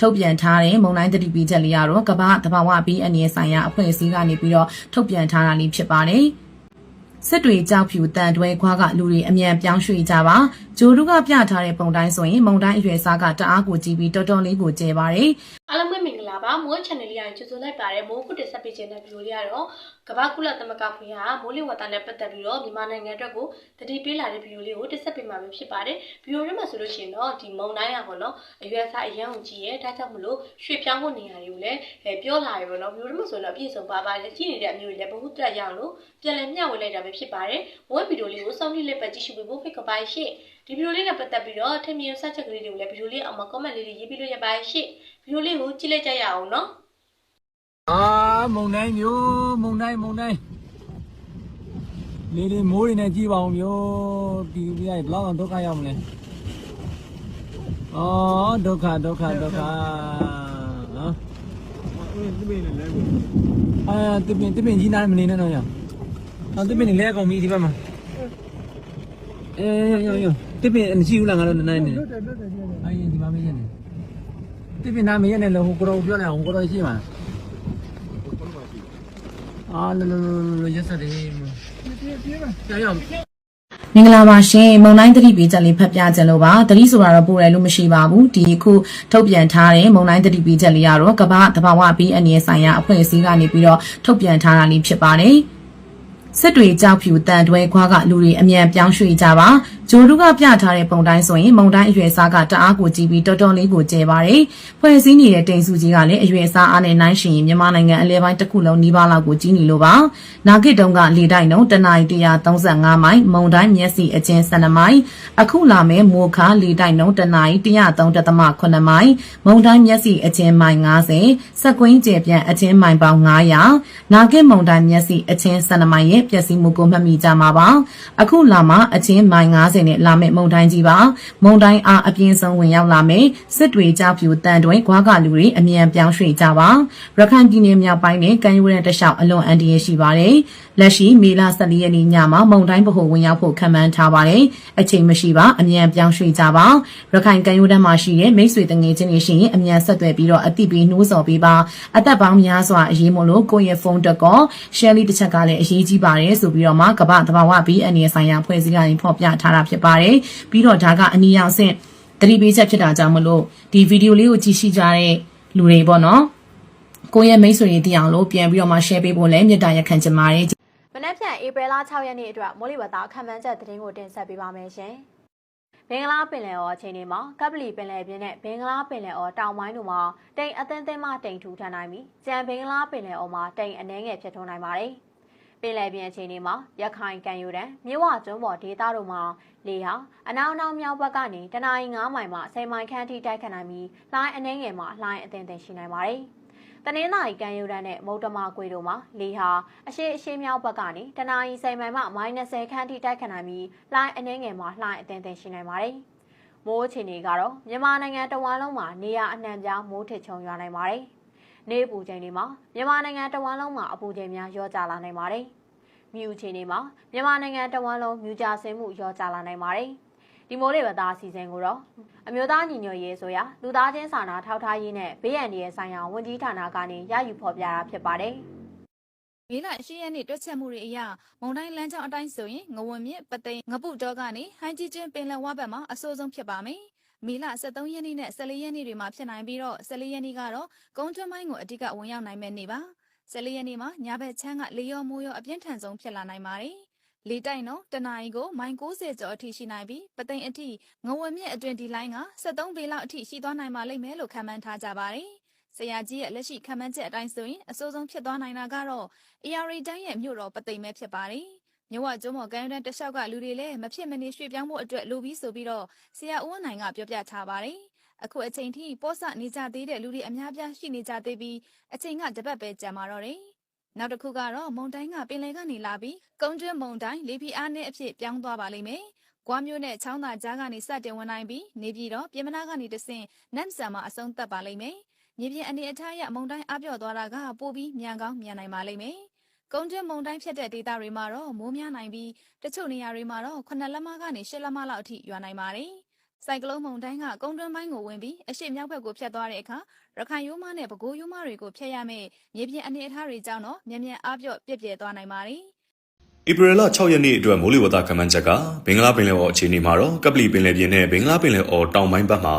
ထုတ်ပြန်ထားတဲ့မုံတိုင်းတတိပီချက်လေးကတော့ကမ္ဘာတဘာဝဘီအနေဆိုင်ရာအဖွဲ့အစည်းကနေပြီးတော့ထုတ်ပြန်ထားတာလေးဖြစ်ပါတယ်စစ်တွေကြောက်ဖြူတန်တွဲခွားကလူတွေအမြန်ပြောင်းရွှေ့ကြပါဂျိုလူကပြထားတဲ့ပုံတိုင်းဆိုရင်မုံတိုင်းအရွယ်စားကတအားကိုကြည့်ပြီးတော်တော်လေးကိုကျဲပါတယ်အားလုံးပဲမင်္ဂလာပါမိုး channel လေးရကြိုဆိုလိုက်ပါတယ်မိုးခုတက်ဆက်ပေးခြင်းတဲ့ဗီဒီယိုလေးကတော့ ကမ္ဘာကုလသမဂ္ဂဖွင့်ရမိုးလေဝသနဲ့ပတ်သက်ပြီးတော့မြန်မာနိုင်ငံအတွက်ကိုတတိပေးလာတဲ့ဗီဒီယိုလေးကိုတက်ဆက်ပေးမှာပဲဖြစ်ပါတယ်ဗီဒီယိုထဲမှာဆိုလို့ရှိရင်တော့ဒီမုံတိုင်းရပါတော့အရွယ်စားအရန်ကိုကြည့်ရဲဒါကြောင့်မလို့ရွှေ့ပြောင်းဖို့နေရာတွေကိုလည်းအဲပြောလာရပါတော့ဗီဒီယိုထဲမှာဆိုတော့အပြည့်စုံပါပါတယ်ကြည့်နေတဲ့အမျိုးတွေလည်းဘ ഹു တက်ရအောင်လို့ပြန်လည်မျှဝေလိုက်တာပဲဖြစ်ပါတယ်မိုးဗီဒီယိုလေးကိုစောင့်ကြည့်လက်ပတ်ကြည့်ရှုပေးဖို့ဖိတ်ကပါရှင့်ဒီဗီဒီယိုလေးနဲ့ပတ်သက်ပြီးတော့ထင်မြင်ဆက်ချက်ကလေးတွေကိုလည်းဗီဒီယိုလေးအောက်မှာ comment လေးတွေရေးပြီးလို့ရပါတယ်ရှင့်ဗီဒီယိုလေးကိုကြည့်လိုက်ကြရအောင်နော် အာမုံတိုင်းမျိုးမုံတိုင်းမုံတိုင်းလေးလေးမိုးတွေနဲ့ကြည့်ပါအောင်မျိုးဒီပြရဘလောက်အောင်ဒုက္ခရောက်မလဲအော်ဒုက္ခဒုက္ခဒုက္ခနော်အာတပင်တပင်ကြီးနားမနေနဲ့တော့ရအောင်တပင်လဲကောင်ပြီဒီဘက်မှာအေးရောရောတပင်မရှိဘူးလားငါတို့နိုင်နေအိုင်းဒီမှာမင်းနေတပင်နာမရနဲ့လို့ဟိုကတော့ပြောလိုက်အောင်ကိုတော့ရှိမှာ အာလောလောလောရက်စတယ်ကြောင်ကြောင်မင်္ဂလာပါရှင်မုံတိုင်းသတိပေးချက်လေးဖတ်ပြခြင်းလို့ပါသတိဆိုတာတော့ပို့တယ်လို့မရှိပါဘူးဒီအခုထုတ်ပြန်ထားတဲ့မုံတိုင်းသတိပေးချက်လေးကတော့ကမ္ဘာတဘာဝဘီအနေဆိုင်ရာအဖွဲ့အစည်းကနေပြီးတော့ထုတ်ပြန်ထားတာလေးဖြစ်ပါတယ်စစ်တွေကြောက်ဖြူတန်တွဲခွားကလူတွေအမြန်ပြောင်းရွှေ့ကြပါဂျိုလူကပြထားတဲ့ပုံတိုင်းဆိုရင်မုံတိုင်းအရွယ်စားကတအားကိုကြည့်ပြီးတော်တော်လေးကိုကျဲပါတယ်ဖွဲ့စည်းနေတဲ့တိမ်စုကြီးကလည်းအရွယ်စားအားနဲ့နိုင်ရှင်ရင်မြန်မာနိုင်ငံအလဲပိုင်းတစ်ခုလုံးနီးပါးလောက်ကိုကြီးနေလို့ပါနာဂစ်တုံးကလေတိုက်နှုန်းတနအီ135မိုင်မုံတိုင်းမျက်စိအချင်း12မိုင်အခုလာမယ့်မိုခါလေတိုက်နှုန်းတနအီ103.8မိုင်မုံတိုင်းမျက်စိအချင်းမိုင်90စက်ကွင်းကျယ်ပြန့်အချင်းမိုင်ပေါင်း900နာဂစ်မုံတိုင်းမျက်စိအချင်း12မိုင်ရဲ့ပျက်စီးမှုကိုမှတ်မိကြမှာပါအခုလာမှာအချင်းမိုင်90နဲ့လာမယ့်မုံတိုင်းကြီးပါမုံတိုင်းအားအပြင်းဆုံးဝင်ရောက်လာမယ်စစ်တွေကြောက်ဖြူတန်တွင်ခွားကလူတွေအမြန်ပြောင်းရွှေ့ကြပါရခိုင်ပြည်နယ်မြောက်ပိုင်းနဲ့ကမ်းရိုးတန်းတစ်လျှောက်အလွန်အန္တရာယ်ရှိပါတယ်လက်ရှိမေလ14ရက်နေ့ညမှာမုံတိုင်းဗဟိုဝင်ရောက်ဖို့ခံမှန်းထားပါတယ်အချိန်မရှိပါအမြန်ပြောင်းရွှေ့ကြပါရခိုင်ကမ်းရိုးတန်းမှာရှိတဲ့မိတ်ဆွေတငယ်ချင်းတွေရှိရင်အမြန်ဆက်သွယ်ပြီးတော့အသိပေးနှိုးဆော်ပေးပါအသက်ပေါင်းများစွာအရေးမလို့ကိုယ့်ရဲ့ဖုန်းတက်ကော share လေးတစ်ချက်ကလည်းအရေးကြီးပါတယ်ဆိုပြီးတော့မှကမ္ဘာတဘာဝဘီအနေဆိုင်ရာဖွဲ့စည်းကနေဖော်ပြထားတာဖြစ်ပါတယ်ပြီးတော့ဒါကအနီရောင်ဆင့်သတိပေးချက်ဖြစ်တာကြောင့်မလို့ဒီဗီဒီယိုလေးကိုကြည့်ရှိကြတဲ့လူတွေပေါ့နော်ကိုယ့်ရဲ့မိတ်ဆွေတွေသိအောင်လို့ပြန်ပြီးတော့မှ share ပေးဖို့လည်းမေတ္တာရက်ခံချင်ပါတယ်မနက်ဖြန်ဧပြီလ6ရက်နေ့အတွက်မိုးလေဝသခန့်မှန်းချက်သတင်းကိုတင်ဆက်ပေးပါမယ်ရှင်။ဘင်္ဂလားပင်လယ်အော်အချိန်ဒီမှာကပလီပင်လယ်ပြင်နဲ့ဘင်္ဂလားပင်လယ်အော်တောင်ပိုင်းတို့မှာတိမ်အသင်းသင်းမှတိမ်ထူထန်နိုင်ပြီးကြံဘင်္ဂလားပင်လယ်အော်မှာတိမ်အနှဲငယ်ဖြစ်ထွန်းနိုင်ပါတယ်။ ပင်လယ်ပြင်အချိန်ဒီမှာရခိုင်ကံယူတန်းမြဝကျွန်းပေါ်ဒေသတို့မှာလေဟာအနောက်အနောက်မြောက်ဘက်ကနေတနအီ9မိုင်မှ10မိုင်ခန့်ထိတိုက်ခတ်နိုင်ပြီးလှိုင်းအနှဲငယ်မှာလှိုင်းအသင်းသင်းရှိနိုင်ပါတယ်။တနင်္သာရီကမ်းရိုးတန်းနဲ့မုတ်တမကွေတို့မှာလေဟာအရှိအရှိမြောက်ဘက်ကနေတနအီစိန်မိုင်မှ -30 ခန့်ထိတိုက်ခတ်နိုင်ပြီးလှိုင်းအနှဲငယ်မှာလှိုင်းအသင်းသင်းရှိနိုင်ပါတယ်။မိုးအခြေအနေကတော့မြန်မာနိုင်ငံတဝန်းလုံးမှာနေရအနှံ့ပြားမိုးထစ်ချုံရွာနိုင်ပါတယ်။ နေပူချိန်တွေမှာမြန်မာနိုင်ငံတဝန်းလုံးမှာအပူချိန်များရောကျလာနိုင်ပါတယ်။မြူအခြေအနေမှာမြန်မာနိုင်ငံတဝန်းလုံးမြူကြဆင်းမှုရောကျလာနိုင်ပါတယ်။ဒီမိုးလေဝသအစီအစဉ်ကိုတော့အမျိုးသားညီညွတ်ရေးဆိုရာလူသားချင်းစာနာထောက်ထားရေးနဲ့ဘေးအန္တရာယ်ဆိုင်ရာဝန်ကြီးဌာနကနေရယူဖော်ပြတာဖြစ်ပါတယ်။မေလ10ရက်နေ့တွက်ချက်မှုတွေအရမုံတိုင်းလမ်းကြောင်းအတိုင်းဆိုရင်ငဝွန်မြစ်ပသိမ်ငပုတောကနေဟိုင်းကြီးချင်းပင်လယ်ဝဘက်မှာအဆိုးဆုံးဖြစ်ပါမယ်။ မေလ23ရက်နေ့နဲ့14ရက်နေ့တွေမှာဖြစ်နိုင်ပြီးတော့14ရက်နေ့ကတော့ကုန်းကျွန်းပိုင်းကိုအဓိကဝင်ရောက်နိုင်မဲ့နေ့ပါ။14ရက်နေ့မှာညဘက်ချမ်းကလေယောမိုးရောအပြင်းထန်ဆုံးဖြစ်လာနိုင်ပါတယ်။လေတိုက်နှုန်းတနအီကိုမိုင်90ကျော်အထိရှိနိုင်ပြီးပသိမ်အထိငဝွန်မြစ်အတွင်ဒီလိုင်းက73ပေလောက်အထိရှိသွားနိုင်ပါလိမ့်မယ်လို့ခန့်မှန်းထားကြပါတယ်။ဆရာကြီးရဲ့လက်ရှိခံမှန်းချက်အတိုင်းဆိုရင်အစိုးဆုံးဖြစ်သွားနိုင်တာကတော့ AR တိုင်းရဲ့မြို့တော်ပသိမ်ပဲဖြစ်ပါတယ်။ မြဝကျွန်းမော်ကမ်းရိုးတန်းတစ်လျှောက်ကလူတွေလည်းမဖြစ်မနေရွှေ့ပြောင်းဖို့အတွက်လိုပြီးဆိုပြီးတော့ဆရာဦးဝင်းနိုင်ကပြောပြထားပါတယ်။အခုအချိန်ထိပို့ဆနေကြသေးတဲ့လူတွေအများပြားရှိနေကြသေးပြီးအချိန်ကတပတ်ပဲကြာမှာတော့တယ်။နောက်တစ်ခုကတော့မုံတိုင်းကပင်လယ်ကနေလာပြီးကုန်းကျွန်းမုံတိုင်းလေပြင်းအားနဲ့အဖြစ်ပြောင်းသွားပါလိမ့်မယ်။ကွာမျိုးနဲ့ချောင်းသာကြားကနေစတင်ဝင်နိုင်ပြီးနေပြည်တော်ပြင်မနာကနေတဆင့်နမ်ဆန်မှာအဆုံးသတ်ပါလိမ့်မယ်။မြေပြင်အနေအထားအရမုံတိုင်းအပြော့သွားတာကပိုပြီးမြန်ကောင်းမြန်နိုင်ပါလိမ့်မယ်။ ကုန်းကျွန်းမုံတိုင်းဖြစ်တဲ့ဒေသတွေမှာတော့မိုးများနိုင်ပြီးတချို့နေရာတွေမှာတော့9လက်မကနေ10လက်မလောက်အထိရွာနိုင်ပါတယ်။စိုက်ကလုန်းမုန်တိုင်းကကုန်းတွင်းပိုင်းကိုဝင်ပြီးအရှိမြောက်ဘက်ကိုဖြတ်သွားတဲ့အခါရခိုင်ရိုးမနဲ့ပဲခူးရိုးမတွေကိုဖျက်ရမယ့်မြေပြင်အနေအထားတွေကြောင့်တော့မြန်မြန်အားပြော့ပြည့်ပြည့်သွားနိုင်ပါတယ်။ဧပြီလ6ရက်နေ့အတွက်မိုးလေဝသခန့်မှန်းချက်ကဘင်္ဂလားပင်လယ်အော်အခြေအနေမှာတော့ကပလီပင်လယ်ပြင်နဲ့ဘင်္ဂလားပင်လယ်အော်တောင်ပိုင်းဘက်မှာ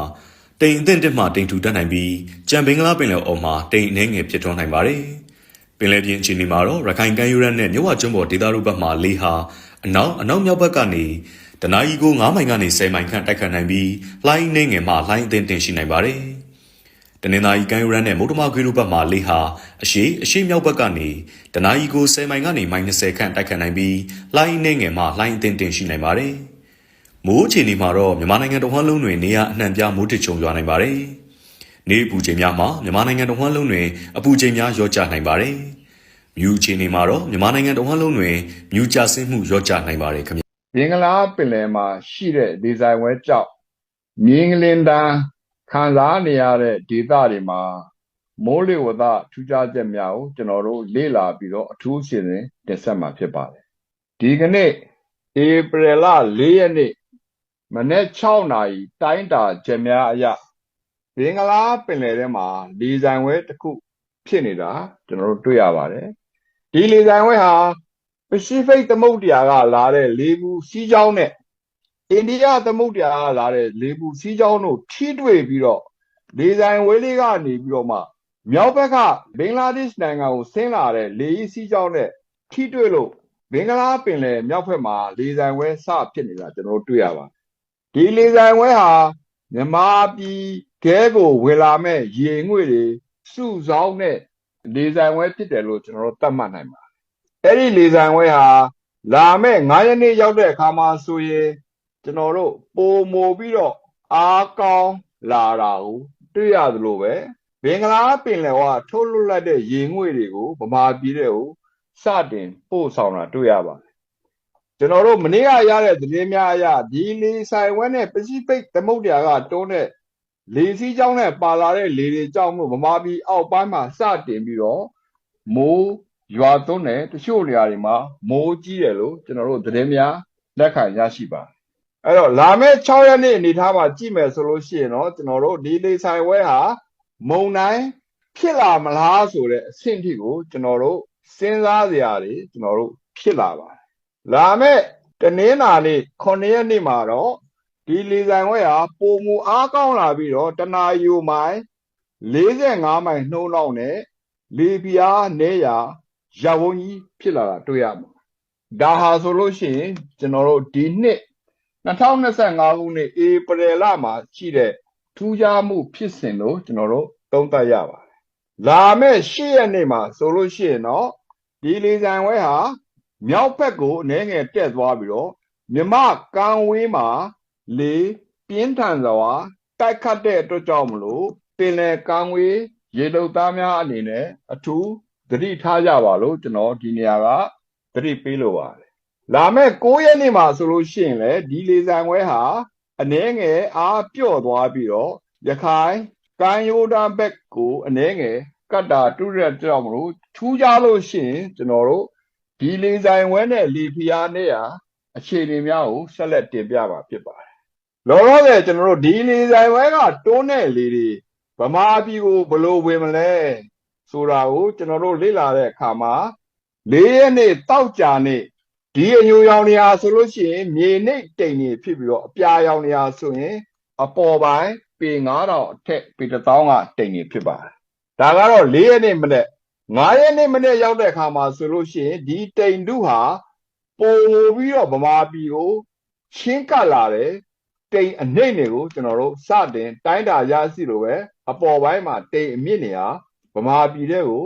တိမ်အထက်တက်မှတိမ်ထူတက်နိုင်ပြီးကြံဘင်္ဂလားပင်လယ်အော်မှာတိမ်အနှဲငယ်ဖြစ်ထွန်းနိုင်ပါတယ်။ ပင်လယ်ပြင်အခြေအနေမှာတော့ရခိုင်ကမ်းရိုးတန်းနဲ့မြဝကျွန်းပေါ်ဒေသတို့ဘက်မှာလေဟာအနောက်အနောက်မြောက်ဘက်ကနေတနအီကို9မိုင်ကနေ10မိုင်ခန့်တိုက်ခတ်နိုင်ပြီးလှိုင်းနှဲငယ်မှလှိုင်းအသင်းတင်ရှိနိုင်ပါတယ်။တနင်္သာရီကမ်းရိုးတန်းနဲ့မုတ္တမခွေးတို့ဘက်မှလေဟာအရှိအရှိမြောက်ဘက်ကနေတနအီကို10မိုင်ကနေမိုင်20ခန့်တိုက်ခတ်နိုင်ပြီးလှိုင်းနှင်းငယ်မှလှိုင်းအသင်းတင်ရှိနိုင်ပါတယ်။မိုးအခြေအနေမှာတော့မြန်မာနိုင်ငံတော်ဟန်းလုံးတွင်နေရအနှံ့ပြားမိုးထစ်ချုံရွာနိုင်ပါတယ်။ နေအပူချိန်များမှာမြန်မာနိုင်ငံတော်ဟန်းလုံးတွင်အပူချိန်များရောကျနိုင်ပါတယ်။မြူအခြေအနေမှာတော့မြန်မာနိုင်ငံတော်ဟန်းလုံးတွင်မြူကျဆင်းမှုရောကျနိုင်ပါတယ်ခင်ဗျာဘင်္ဂလားပင်လယ်မှာရှိတဲ့ဒေဇိုင်ဝဲကြောက်မြင်းကလင်းတန်းခံစားနေရတဲ့ဒေသတွေမှာမိုးလေဝသထူးခြားချက်များကိုကျွန်တော်တို့လေ့လာပြီးတော့အထူးအစီအစဉ်တင်ဆက်မှာဖြစ်ပါတယ်ဒီကနေ့ဧပြီလ၄ရက်နေ့မနေ့6နာရီတိုင်းတာချက်များအရ ဘင်္ဂလားပင်လယ်ထဲမှာဒေဇိုင်ဝဲတစ်ခုဖြစ်နေတာကျွန်တော်တို့တွေ့ရပါတယ်ဒီလေဇိုင်ဝဲဟာပစိဖိတ်သမုဒ္ဒရာကလာတဲ့လေပူစီးကြောင်းနဲ့အိန္ဒိယသမုဒ္ဒရာကလာတဲ့လေပူစီးကြောင်းတို့ထိတွေ့ပြီးတော့လေဆိုင်ဝဲလေးကနေပြီးတော့မှမြောက်ဘက်ကဘင်္ဂလားဒေ့ရှ်နိုင်ငံကိုဆင်းလာတဲ့လေကြီးစီးကြောင်းနဲ့ထိတွေ့လို့ဘင်္ဂလားပင်လယ်မြောက်ဘက်မှာလေဆိုင်ဝဲစဖြစ်နေတာကျွန်တော်တို့တွေ့ရပါတယ်ဒီလေဆိုင်ဝဲဟာ မြန်မာပြည်ခဲကိုဝင်လာမဲ့ရေငွေ့တွေစုဆောင်းတဲ့လေဆိုင်ဝဲဖြစ်တယ်လို့ကျွန်တော်တို့သတ်မှတ်နိုင်ပါတယ်အဲ့ဒီလေဆံဝဲဟာလာမဲ့9ရက်နေ့ရောက်တဲ့အခါမှာဆိုရင်ကျွန်တော်တို့ပိုမိုပြီးတော့အားကောင်းလာတာကိုတွေ့ရသလိုပဲဘင်္ဂလားပင်လယ်ဝါထုတ်လွှတ်လိုက်တဲ့ရေငွေ့တွေကိုဗမာပြည်တဲ့ကိုစတင်ပို့ဆောင်တာတွေ့ရပါတယ် ကျွန်တော်တို့မနေ့ကရတဲ့သတင်းများအရဒီလေဆိုင်ဝဲနဲ့ပစိဖိတ်သမုဒ္ဒရာကတွန်းတဲ့လေစီးကြောင်းနဲ့ပါလာတဲ့လေတွေကြောင့်မို့ဗမာပြည်အောက်ပိုင်းမှာစတင်ပြီးတော့မိုးရွာသွန်းတယ်တချို့နေရာတွေမှာမိုးကြီးတယ်လို့ကျွန်တော်တို့သတင်းများလက်ခံရရှိပါတယ်အဲ့တော့လာမယ့်6ရက်နေ့အနေထားမှာကြည့်မယ်ဆိုလို့ရှိရင်တော့ကျွန်တော်တို့ဒီလေဆိုင်ဝဲဟာမုံတိုင်းဖြစ်လာမလားဆိုတဲ့အဆင့်ထိကိုကျွန်တော်တို့စဉ်းစားစရာတွေကျွန်တော်တို့ဖြစ်လာပါတယ် လာမယ့်တနင်္လာနေ့9ရက်နေ့မှာတော့ဒီလေဆိုင်ဝဲဟာပုံမူအားကောင်းလာပြီးတော့တနာယူမိုင်45မိုင်နှုံးလောက်နဲ့လေပြားနေရာရဝုန်းကြီးဖြစ်လာတာတွေ့ရမှာဒါဟာဆိုလို့ရှိရင်ကျွန်တော်တို့ဒီနှစ်2025ခုနှစ်ဧပြီလမှာရှိတဲ့ထူးခြားမှုဖြစ်စဉ်လို့ကျွန်တော်တို့သုံးသပ်ရပါတယ်လာမယ့်၈ရက်နေ့မှာဆိုလို့ရှိရင်တော့ဒီလေဆံဝဲဟာ မြောက်ဘက်ကိုအနေငယ်တက်သွားပြီးတော့မြမကံဝေးမှာလေပြင်းထန်စွာတိုက်ခတ်တဲ့အတွက်ကြောင့်မလို့ပင်လယ်ကံဝေးရေလုံသားများအနေနဲ့အထူးသတိထားကြပါလို့ကျွန်တော်ဒီနေရာကသတိပေးလိုပါတယ်လာမယ့်9ရက်နေ့မှာဆိုလို့ရှိရင်လေဒီလေဆံခွဲဟာအနှဲငယ်အားပြော့သွားပြီးတော့ရခိုင်ကမ်းရိုးတန်းဘက်ကိုအနှဲငယ်ကတ်တာတူရက်ကြောင့်မလို့ထူးခြားလို့ရှိရင်ကျွန်တော်တို့ ဒီလေဆိုင်ဝဲနဲ့လေဖျားနဲ့ဟာအခြေအနေများကိုဆက်လက်တင်ပြပါဖြစ်ပါတယ်လောလောဆယ်ကျွန်တော်တို့ဒီလေဆိုင်ဝဲကတိုးတဲ့လေတွေဗမာပြည်ကိုဘယ်လိုဝင်မလဲဆိုတာကိုကျွန်တော်တို့လေ့လာတဲ့အခါမှာ၄ရက်နေ့တောက်ကြနေ့ဒီအညိုရောင်နေရာဆိုလို့ရှိရင်မြေနိမ့်တိမ်နေဖြစ်ပြီးတော့အပြာရောင်နေရာဆိုရင် အပေါ်ပိုင်းပေ9000အထက်ပေ1000ကတိမ်နေဖြစ်ပါတယ်ဒါကတော့၄ရက်နေ့မနေ့ 9ရက်နေ့မနေ့ရောက်တဲ့အခါမှာဆိုလို့ရှိရင်ဒီတိမ်တုဟာပုံပြီးတော့ဗမာပြည်ကိုရှင်းကပ်လာတယ်တိမ်အနှိမ့်တွေကိုကျွန်တော်တို့စတင်တိုင်းတာရရှိလို့ပဲအပေါ်ပိုင်းမှာတိမ်အမြင့်နေရာဗမာပြည်တဲ့ကို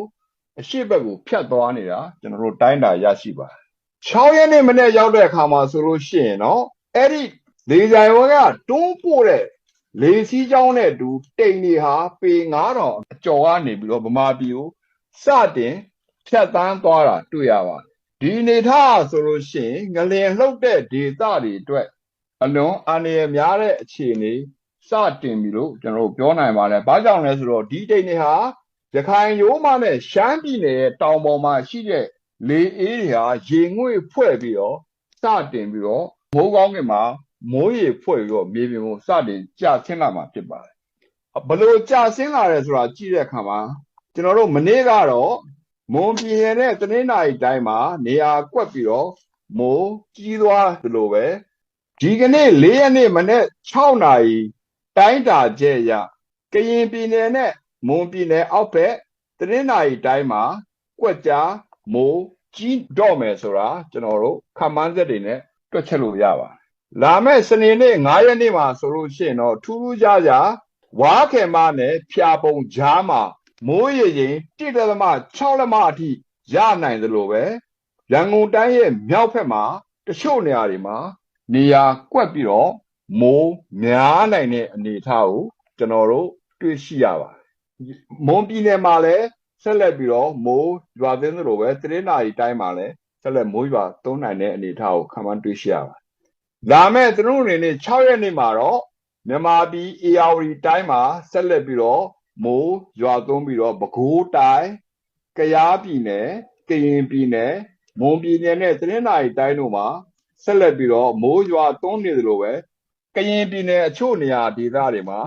အရှိဘက်ကိုဖြတ်သွားနေတာကျွန်တော်တို့တိုင်းတာရရှိပါတယ်6ရက်နေ့မနေ့ရောက်တဲ့အခါမှာဆိုလို့ရှိရင်တော့အဲ့ဒီလေကြိုင်ဝဲကတွန်းပို့တဲ့လေစီးကြောင်းနဲ့အတူတိမ်တွေဟာပေ9000အကျော်ကနေပြီးတော့ဗမာပြည်ကို စတင်ဖြတ်တန်းသွားတာတွေ့ရပါတယ်ဒီအနေထားဆိုလို့ရှိရင်ငလျင်လှုပ်တဲ့ဒေသတွေအတွက်အလွန်အန္တရာယ်များတဲ့အခြေအနေစတင်ပြီလို့ကျွန်တော်တို့ပြောနိုင်ပါတယ်။ဘာကြောင့်လဲဆိုတော့ဒီတိမ်တွေဟာရခိုင်ရိုးမနဲ့ရှမ်းပြည်နယ်ရဲ့တောင်ပေါ်မှာရှိတဲ့လေအေးတွေဟာရေငွေ့ဖွဲ့ပြီးတော့စတင်ပြီးတော့မိုးကောင်းကင်မှာမိုးရေဖွဲ့ပြီးတော့မြေပြင်ကိုစတင်ကျဆင်းလာမှာဖြစ်ပါတယ်ဘလို့ကျဆင်းလာတယ်ဆိုတာကြည့်တဲ့အခါမှာ ကျွန်တော်တို့မနေ့ကတော့မွန်ပြည်နယ်နဲ့တနင်္သာရီတိုင်းမှာနေရာကွက်ပြီးတော့မိုးကြီးသွားသလိုပဲဒီကနေ့၄ရက်နေ့မနေ့6နာရီတိုင်းတာကျဲရကရင်ပြည်နယ်နဲ့မွန်ပြည်နယ်အောက်ဘက်တနင်္သာရီတိုင်းမှာကွက်ကြားမိုးကြီးတော့မယ်ဆိုတာကျွန်တော်တို့ခန့်မှန်းချက်တွေနဲ့တွက်ချက်လို့ရပါတယ်လာမယ့်စနေနေ့9ရက်နေ့မှာဆိုလို့ရှိရင်တော့ထူးထူးခြားခြားဝါခေမနဲ့ဖြာပုံကြားမှာ မိုးရေချိန်1.6လက်မအထိရနိုင်သလိုပဲရန်ကုန်တိုင်းရဲ့မြောက်ဘက်မှာတချို့နေရာတွေမှာနေရာကွက်ပြီးတော့မိုးများနိုင်တဲ့အနေအထားကိုကျွန်တော်တို့တွေ့ရှိရပါတယ်မွန်ပြည်နယ်မှာလည်းဆက်လက်ပြီးတော့မိုးရွာသွန်းသလိုပဲတရင်းနာရီတိုင်းမှာလည်းဆက်လက်မိုးရွာသွန်းနိုင်တဲ့အနေအထားကိုခံမှန်းတွေ့ရှိရပါတယ်လာမယ့်သနုနေနေ့6ရက်နေ့မှာတော့မြန်မာပြည် AR တိုင်းမှာဆက်လက်ပြီးတော့ မိုးရွာသွန်းပြီးတော့ပဲခူးတိုင်းကယားပြည်နယ်ကရင်ပြည်နယ်မွန်ပြည်နယ်နဲ့တရင်းနာရီတိုင်းတို့မှာဆက်လက်ပြီးတော့မိုးရွာသွန်းနေသလိုပဲကရင်ပြည်နယ်အချို့နေရာဒေသတွေမှာ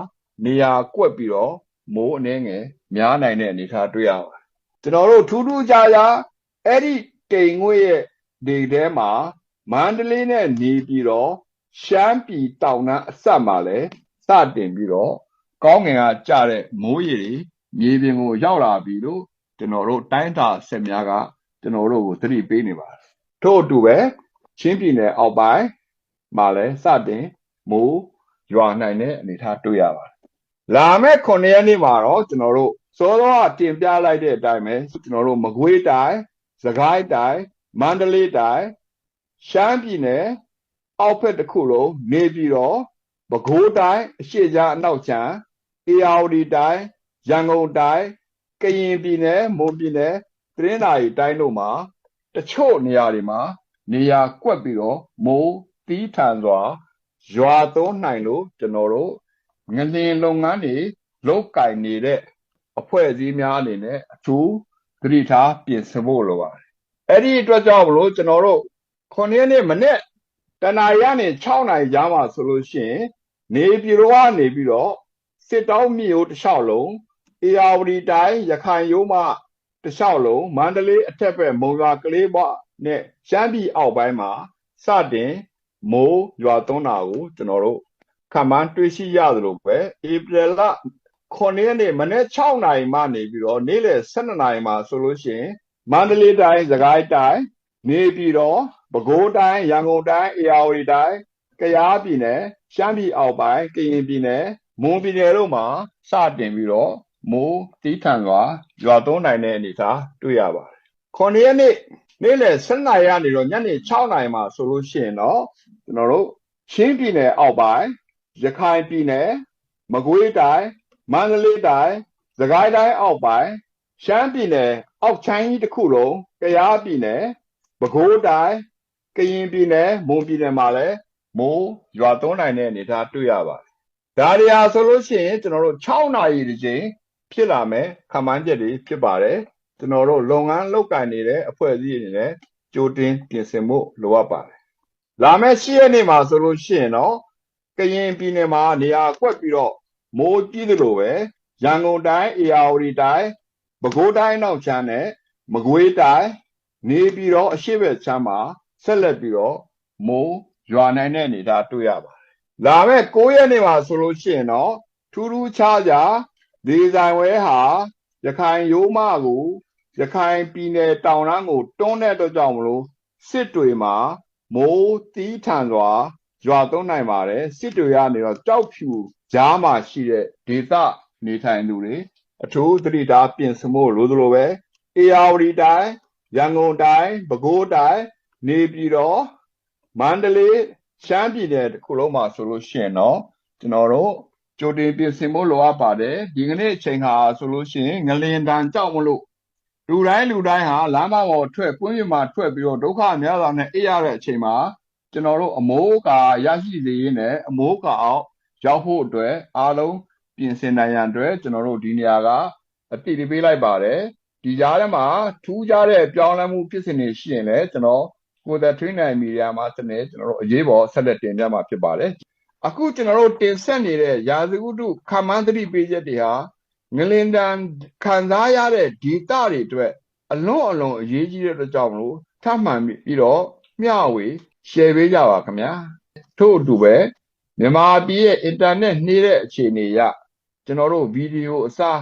နေရာကွက်ပြီးတော့မိုးအနှဲငယ်များနိုင်တဲ့အနေအထားတွေ့ရပါတယ်ကျွန်တော်တို့ထူးထူးခြားခြားအဲ့ဒီတိမ်ငွေ့ရဲ့ဒီထဲမှာမန္တလေးနဲ့နေပြီးတော့ရှမ်းပြည်တောင်တန်းအဆက်မှာလည်းစတင်ပြီးတော့ ကောင်းငင်ကကြတဲ့မိုးရေတွေမြေပြင်ကိုရောက်လာပြီလို့ကျွန်တော်တို့တိုင်းတာဆက်များကကျွန်တော်တို့ကိုသတိပေးနေပါတယ်ထို့အတူပဲချင်းပြည်နယ်အောက်ပိုင်းမှာလည်းစတင်မိုးရွာနိုင်တဲ့အနေအထားတွေ့ရပါတယ်လာမယ့်9ရက်နေ့မှာတော့ကျွန်တော်တို့စောစောကတင်ပြလိုက်တဲ့အတိုင်းပဲကျွန်တော်တို့မကွေးတိုင်းစကိုင်းတိုင်းမန္တလေးတိုင်းရှမ်းပြည်နယ်အောက်ဖက်တစ်ခုလုံးနေပြီးတော့ပဲခူးတိုင်းအရှိကြားအနောက်ချမ်း အေရဝတီတိုင်းရန်ကုန်တိုင်းကရင်ပြည်နယ်မွန်ပြည်နယ်တရင်းသာရီတိုင်းတို့မှာတချို့နေရာတွေမှာ နေရာကွက်ပြီးတော့မိုးတီးထန်စွာရွာသွန်းနိုင်လို့ကျွန်တော်တို့ငလင်လုပ်ငန်းတွေလုပ်ကင်နေတဲ့အဖွဲ့အစည်းများအနေနဲ့အထူးသတိထားပြင်ဆင်ဖို့လိုပါတယ်အဲ့ဒီအတွက်ကြောင့်မလို့ကျွန်တော်တို့9ရက်နေ့မနေ့တနာရီကနေ6နာရီကြားမှာဆိုလို့ရှိရင် နေပြည်တော်ကနေပြီးတော့ စစ်တောင်းမြို့တစ်လျှောက်လုံးအေရဝတီတိုင်းရခိုင်ရိုးမတစ်လျှောက်လုံးမန္တလေးအထက်ဘက်မုံရွာကလေးဘနဲ့ရှမ်းပြည်အောက်ပိုင်းမှာစတင်မိုးရွာသွန်းတာကိုကျွန်တော်တို့ခံမှန်းတွေ့ရှိရသလိုပဲဧပြီလ9ရက်နေ့မနေ့6နာရီမှနေပြီးတော့နေ့လယ်12နာရီမှာဆိုလို့ရှိရင်မန္တလေးတိုင်းစကိုင်းတိုင်းနေပြည်တော်ပဲခူးတိုင်းရန်ကုန်တိုင်းအေရဝတီတိုင်းကယားပြည်နယ်ရှမ်းပြည်အောက်ပိုင်းကရင်ပြည်နယ် မွန်ပြည်နယ်တို့မှာစတင်ပြီးတော့မိုးတီးထန်စွာရွာသွန်းနိုင်တဲ့အနေအထားတွေ့ရပါတယ်။9ရက်နေ့နေ့လယ်7နာရီကနေတော့ညနေ6နာရီမှာဆိုလို့ရှိရင်တော့ကျွန်တော်တို့ချင်းပြည်နယ်အောက်ပိုင်းရခိုင်ပြည်နယ်မကွေးတိုင်းမန္တလေးတိုင်းစကိုင်းတိုင်းအောက်ပိုင်းရှမ်းပြည်နယ်အောက်ချမ်းကြီးတစ်ခုလုံးကယားပြည်နယ်ပဲခူးတိုင်းကရင်ပြည်နယ်မွန်ပြည်နယ်မှာလည်းမိုးရွာသွန်းနိုင်တဲ့အနေအထားတွေ့ရပါတယ်။ ဒါတွေဟာဆိုလို့ရှိရင်ကျွန်တော်တို့6နာရီတစ်ချိန်ဖြစ်လာမယ်ခန့်မှန်းချက်တွေဖြစ်ပါတယ်။ကျွန်တော်တို့လုပ်ငန်းလုပ်ကင်နေတဲ့အဖွဲ့အစည်းတွေနဲ့ကြိုတင်ပြင်ဆင်ဖို့လိုအပ်ပါတယ်။လာမယ့်10ရက်နေ့မှာဆိုလို့ရှိရင်တော့ကရင်ပြည်နယ်မှာနေရာကွက်ပြီးတော့မိုးကြီးသလိုပဲရန်ကုန်တိုင်းအေရဝတီတိုင်းပဲခူးတိုင်းနောက်ချမ်းနဲ့မကွေးတိုင်းနေပြီးတော့အရှိဘက်ချမ်းမှာဆက်လက်ပြီးတော့မိုးရွာနိုင်တဲ့အနေအထားတွေ့ရပါတယ်။ လာမယ့်9ရက်နေ့မှာဆိုလို့ရှိရင်တော့ထူးထူးခြားခြားဒီဇိုင်ဝဲဟာရခိုင်ရိုးမကိုရခိုင်ပြည်နယ်တောင်တန်းကိုတွန်းတဲ့အတွက်ကြောင့်မလို့စစ်တွေမှာမိုးတီးထန်စွာရွာသွန်းနိုင်ပါတယ်စစ်တွေကနေတော့ကြောက်ဖြူကြားမှာရှိတဲ့ဒေသနေထိုင်သူတွေအထူးသတိထားပြင်ဆင်ဖို့လိုသလိုပဲအေရဝတီတိုင်းရန်ကုန်တိုင်းပဲခူးတိုင်းနေပြည်တော်မန္တလေး ရှမ်းပြည်နယ်တစ်ခုလုံးမှာဆိုလို့ရှိရင်တော့ကျွန်တော်တို့ကြိုတင်ပြင်ဆင်ဖို့လိုအပ်ပါတယ်ဒီကနေ့အချိန်ဟာဆိုလို့ရှိရင်ငလင်တန်ကြောက်မလို့လူတိုင်းလူတိုင်းဟာလမ်းမပေါ်ထွက်ကွင်းပြင်မှာထွက်ပြီးတော့ဒုက္ခများစွာနဲ့အိပ်ရတဲ့အချိန်မှာကျွန်တော်တို့အမိုးကာရရှိစေရင်းနဲ့အမိုးကာအောက်ရောက်ဖို့အတွက်အားလုံးပြင်ဆင်နိုင်ရန်အတွက်ကျွန်တော်တို့ဒီနေရာကအတိအပေးလိုက်ပါတယ်ဒီကြားထဲမှာထူးခြားတဲ့ပြောင်းလဲမှုဖြစ်စဉ်တွေရှိရင်လည်းကျွန်တော် ကိုယ်သက်ထွေးနိုင်မီဒီယာမှာစနေကျွန်တော်တို့အရေးပေါ်ဆက်လက်တင်ပြမှာဖြစ်ပါတယ်အခုကျွန်တော်တို့တင်ဆက်နေတဲ့ရာဇဝတ္ထုခမန်းသတိပေးချက်တွေဟာငလင်တန်ခံစားရတဲ့ဒေတာတွေအတွက်အလွန်အလွန်အရေးကြီးတဲ့အတွက်ကြောင့်မလို့ထပ်မှန်ပြီးတော့မျှဝေ share ပေးကြပါခင်ဗျာထို့အတူပဲမြန်မာပြည်ရဲ့ internet နှေးတဲ့အခြေအနေရကျွန်တော်တို့ဗီဒီယိုအစား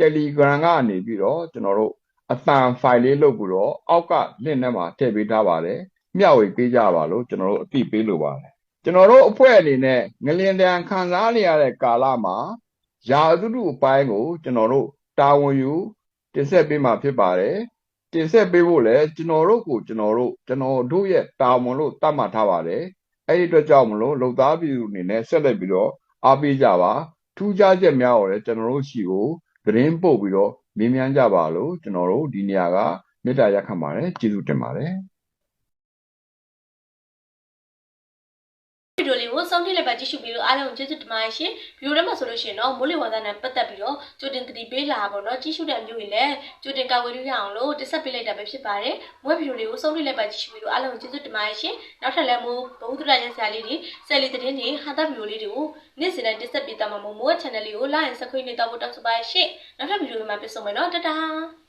Telegram ကနေပြီးတော့ကျွန်တော်တို့ အတန် file လေးလုပ်ပြီးတော့အောက်က link ထဲမှာထည့်ပေးထားပါတယ်မျှဝေပေးကြပါလို့ကျွန်တော်တို့အသိပေးလိုပါတယ်ကျွန်တော်တို့အဖွဲ့အနေနဲ့ငလင်တန်ခံစားနေရတဲ့ကာလမှာရာသတုအပိုင်းကို ကျွန်တော်တို့တာဝန်ယူတင်ဆက်ပေးမှာဖြစ်ပါတယ်တင်ဆက်ပေးဖို့လည်းကျွန်တော်တို့ကိုကျွန်တော်တို့ကျွန်တော်တို့ရဲ့တာဝန်လို့သတ်မှတ်ထားပါတယ်အဲ့ဒီအတွက်ကြောင့်မလို့လုံသားပြည်သူအနေနဲ့ဆက်လက်ပြီးတော့အားပေးကြပါထူးခြားချက်များကိုလည်းကျွန်တော်တို့ရှိကိုသတင်းပို့ပြီးတော့ မေးမြန်းကြပါလို့ကျွန်တော်တို့ဒီနေရာကမေတ္တာရက်ခံပါတယ်ကျေးဇူးတင်ပါတယ် ဒီယိုလေးကိုစောင့်ကြည့်လိုက်ပါကြည့်ရှုပြီးလို့အားလုံးကျေးဇူးတင်ပါတယ်ရှင်ဗီဒီယိုထဲမှာဆိုလို့ရှိရင်တော့မိုးလေဝသနဲ့ပတ်သက်ပြီးတော့ကြိုတင်သတိပေးလာပါတော့ကြည့်ရှုတဲ့အမျိုးတွေလည်းကြိုတင်ကာဝေးလို့ရအောင်လို့တက်ဆက်ပေးလိုက်တာပဲဖြစ်ပါတယ်မွေးဗီဒီယိုလေးကိုစောင့်ကြည့်လိုက်ပါကြည့်ရှုပြီးလို့အားလုံးကျေးဇူးတင်ပါတယ်ရှင်နောက်ထပ်လည်းမိုးဘုဒ္ဓရရဆရာလေးတွေဆယ်လီသတင်းတွေဟာတာဗီဒီယိုလေးတွေကိုနေ့စဉ်တိုင်းတက်ဆက်ပေးသွားမှာမို့မိုး channel လေးကို like and subscribe နေတော့ဖို့တောင်းဆိုပါရှင်နောက်ထပ်ဗီဒီယိုမှာပြန်ဆုံမယ်နော်တတား